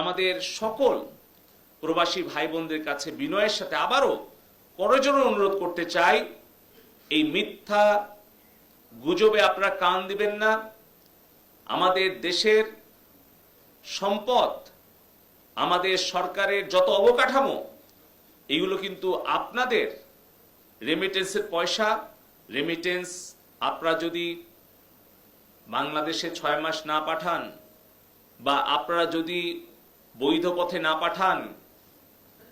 আমাদের সকল প্রবাসী ভাই বোনদের কাছে বিনয়ের সাথে আবারও করজোরে অনুরোধ করতে চাই, এই মিথ্যা গুজবে আপনারা কান দিবেন না। আমাদের দেশের সম্পদ, আমাদের সরকারের যত অবকাঠামো, এগুলো কিন্তু আপনাদের রেমিটেন্সের পয়সা। রেমিটেন্স আপনারা যদি বাংলাদেশে ছয় মাস না পাঠান বা আপনারা যদি বৈধ পথে না পাঠান,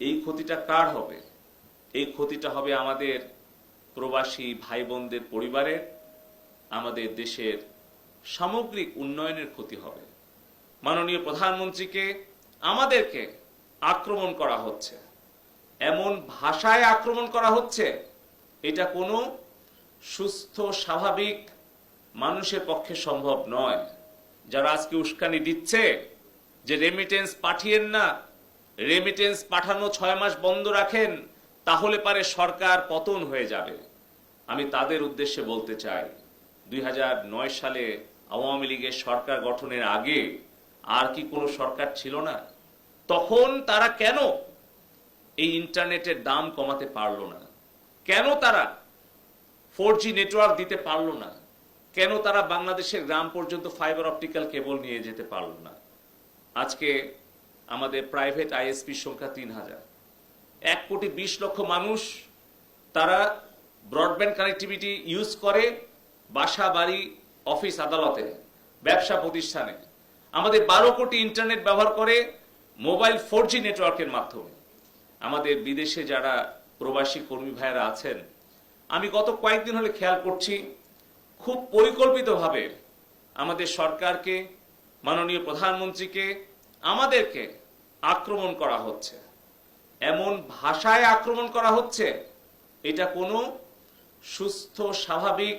এই ক্ষতিটা কার হবে? এই ক্ষতিটা হবে আমাদের প্রবাসী ভাই বোনদের পরিবারের, আমাদের দেশের সামগ্রিক উন্নয়নের ক্ষতি হবে। মাননীয় প্রধানমন্ত্রীকে আমাদেরকে আক্রমণ করা হচ্ছে। এমন ভাষায় আক্রমণ করা হচ্ছে, এটা কোনো সুস্থ, স্বাভাবিক মানুষের পক্ষে সম্ভব নয়। যারা আজকে উস্কানি দিচ্ছে যে রেমিটেন্স পাঠিয়েন না রেমিটেন্স পাঠানো ছয় মাস বন্ধ রাখেন, তাহলে পারে সরকার পতন হয়ে যাবে। আমি তাদের উদ্দেশ্যে বলতে চাই, দুই হাজার নয় সালে আওয়ামী লীগের সরকার গঠনের আগে আর কি কোনো সরকার ছিল না? তখন তারা কেন এই ইন্টারনেটের দাম কমাতে পারল না? কেন তারা ফোর নেটওয়ার্ক দিতে পারল না? কেন তারা বাংলাদেশের গ্রাম পর্যন্ত ফাইবার অপটিক্যাল কেবল নিয়ে যেতে পারল না? আজকে আমাদের প্রাইভেট আইএসপির সংখ্যা তিন হাজার। এক কোটি বিশ লক্ষ মানুষ তারা ব্রডব্যান্ড কানেক্টিভিটি ইউজ করে বাসা, বাড়ি অফিস আদালতে, ব্যবসা প্রতিষ্ঠানে। আমাদের বারো কোটি ইন্টারনেট ব্যবহার করে মোবাইল ফোর জি নেটওয়ার্কের মাধ্যমে। আমাদের বিদেশে যারা প্রবাসী কর্মী ভাইয়েরা আছেন, আমি গত কয়েকদিন হলে খেয়াল করছি, খুব পরিকল্পিতভাবে আমাদের সরকারকে মাননীয় প্রধানমন্ত্রীকে আমাদেরকে আক্রমণ করা হচ্ছে। এমন ভাষায় আক্রমণ করা হচ্ছে, এটা কোনো সুস্থ, স্বাভাবিক